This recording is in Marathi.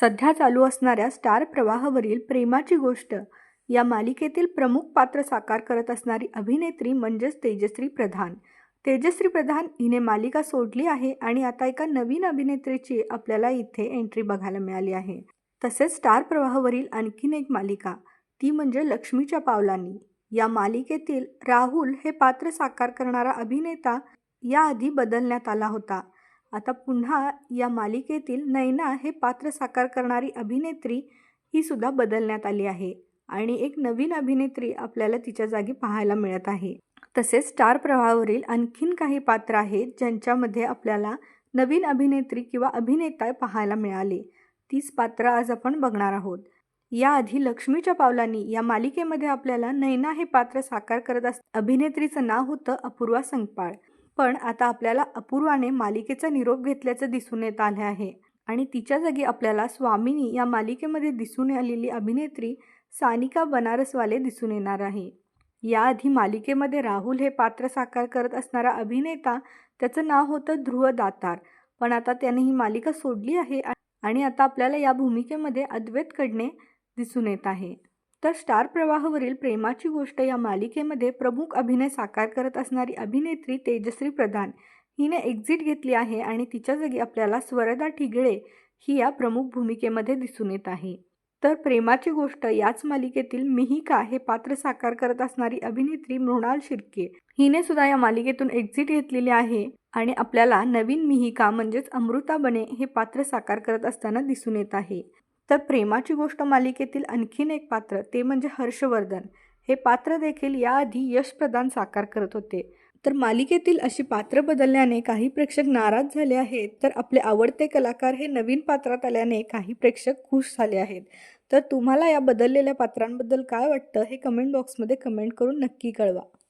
सध्या चालू असणाऱ्या स्टार प्रवाहावरील प्रेमाची गोष्ट या मालिकेतील प्रमुख पात्र साकार करत असणारी अभिनेत्री म्हणजेच तेजश्री प्रधान. तेजश्री प्रधान हिने मालिका सोडली आहे आणि आता एका नवीन अभिनेत्रीची आपल्याला इथे एंट्री बघायला मिळाली आहे. तसेच स्टार प्रवाहावरील आणखीन एक मालिका ती म्हणजे लक्ष्मीच्या पावलांनी. या मालिकेतील राहुल हे पात्र साकार करणारा अभिनेता याआधी बदलण्यात आला होता. आता पुन्हा या मालिकेतील नैना हे पात्र साकार करणारी अभिनेत्री ही सुद्धा बदलण्यात आली आहे आणि एक नवीन अभिनेत्री आपल्याला तिच्या जागी पाहायला मिळत आहे. तसेच स्टार प्रवाहावरील आणखीन काही पात्र आहेत ज्यांच्यामध्ये आपल्याला नवीन अभिनेत्री किंवा अभिनेता पाहायला मिळाले. तीच पात्र आज आपण बघणार आहोत. याआधी लक्ष्मीच्या पावलांनी या मालिकेमध्ये आपल्याला नैना हे पात्र साकार करत अस अभिनेत्रीचं नाव होतं अपूर्वा संगपाळ. पण आता आपल्याला अपूर्वाने मालिकेचा निरोप घेतल्याचं दिसून येत आले आहे. आणि तिच्या जागी आपल्याला स्वामिनी या मालिकेमध्ये दिसून आलेली अभिनेत्री सानिका बनारसवाले दिसून येणार आहे. याआधी मालिकेमध्ये राहुल हे पात्र साकार करत असणारा अभिनेता त्याचं नाव होतं ध्रुव दातार. पण आता त्याने ही मालिका सोडली आहे आणि आता आपल्याला या भूमिकेमध्ये अद्वैत कडणे दिसून येत आहे. तर स्टार प्रवाहावरील प्रेमाची गोष्ट या मालिकेमध्ये प्रमुख अभिनय साकार करत असणारी अभिनेत्री तेजश्री प्रधान हिने एक्झिट घेतली आहे आणि तिच्या जागी आपल्याला स्वरदा ठिगळे ही या प्रमुख भूमिकेमध्ये दिसून येत आहे. तर प्रेमाची गोष्ट याच मालिकेतील मिहिका हे पात्र साकार करत असणारी अभिनेत्री मृणाल शिर्के हिने सुद्धा या मालिकेतून एक्झिट घेतलेली आहे आणि आपल्याला नवीन मिहिका म्हणजेच अमृता बने हे पात्र साकार करत असताना दिसून येत आहे. तर प्रेमाची गोष्ट मालिकेतील आणखीन एक पात्र ते म्हणजे हर्षवर्धन. हे पात्र देखील याआधी यशप्रदान साकार करत होते. तर मालिकेतील अशी पात्र बदलल्याने काही प्रेक्षक नाराज झाले आहेत तर आपले आवडते कलाकार हे नवीन पात्रात आल्याने काही प्रेक्षक खुश झाले आहेत. तर तुम्हाला या बदललेल्या पात्रांबद्दल काय वाटतं हे कमेंट बॉक्समध्ये कमेंट करून नक्की कळवा.